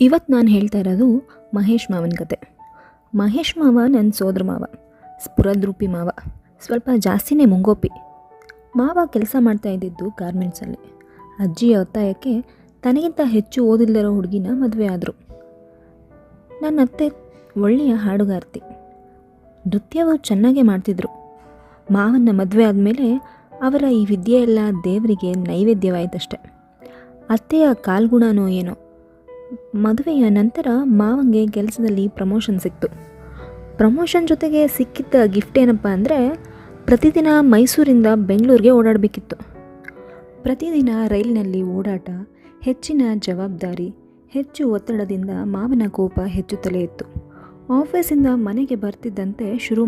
ಇವತ್ತು ನಾನು ಹೇಳ್ತಾ ಇರೋದು ಮಹೇಶ್ ಮಾವನ ಕತೆ. ಮಹೇಶ್ ಮಾವ ನನ್ನ ಸೋದರ ಮಾವ, ಸ್ಫುರದ್ರೂಪಿ ಮಾವ, ಸ್ವಲ್ಪ ಜಾಸ್ತಿನೇ ಮುಂಗೋಪಿ. ಮಾವ ಕೆಲಸ ಮಾಡ್ತಾ ಇದ್ದಿದ್ದು ಗಾರ್ಮೆಂಟ್ಸಲ್ಲಿ ಅಜ್ಜಿಯ ಒತ್ತಾಯಕ್ಕೆ ತನಗಿಂತ ಹೆಚ್ಚು ಓದಿಲ್ಲದಿರೋ ಹುಡುಗಿನ ಮದುವೆ ಆದರು. ನನ್ನ ಅತ್ತೆ ಒಳ್ಳೆಯ ಹಾಡುಗಾರ್ತಿ. ನೃತ್ಯವು ಚೆನ್ನಾಗೇ ಮಾಡ್ತಿದ್ರು. ಮಾವನ ಮದುವೆ ಆದಮೇಲೆ ಅವರ ಈ ವಿದ್ಯೆ ಎಲ್ಲ ದೇವರಿಗೆ ನೈವೇದ್ಯವಾಯಿತಷ್ಟೆ. ಅತ್ತೆಯ ಕಾಲ್ಗುಣನೋ ಏನೋ ಮದುವೆಯ ನಂತರ ಮಾವಂಗೆ ಕೆಲಸದಲ್ಲಿ ಪ್ರಮೋಷನ್ ಸಿಕ್ತು. ಪ್ರಮೋಷನ್ ಜೊತೆಗೆ ಸಿಕ್ಕಿದ್ದ ಗಿಫ್ಟ್ ಏನಪ್ಪ ಅಂದರೆ ಪ್ರತಿದಿನ ಮೈಸೂರಿಂದ ಬೆಂಗಳೂರಿಗೆ ಓಡಾಡಬೇಕಿತ್ತು. ಪ್ರತಿದಿನ ರೈಲಿನಲ್ಲಿ ಓಡಾಟ, ಹೆಚ್ಚಿನ ಜವಾಬ್ದಾರಿ, ಹೆಚ್ಚು ಒತ್ತಡದಿಂದ ಮಾವನ ಕೋಪ ಹೆಚ್ಚುತ್ತಲೇ ಇತ್ತು. ಆಫೀಸಿಂದ ಮನೆಗೆ ಬರ್ತಿದ್ದಂತೆ ಶುರು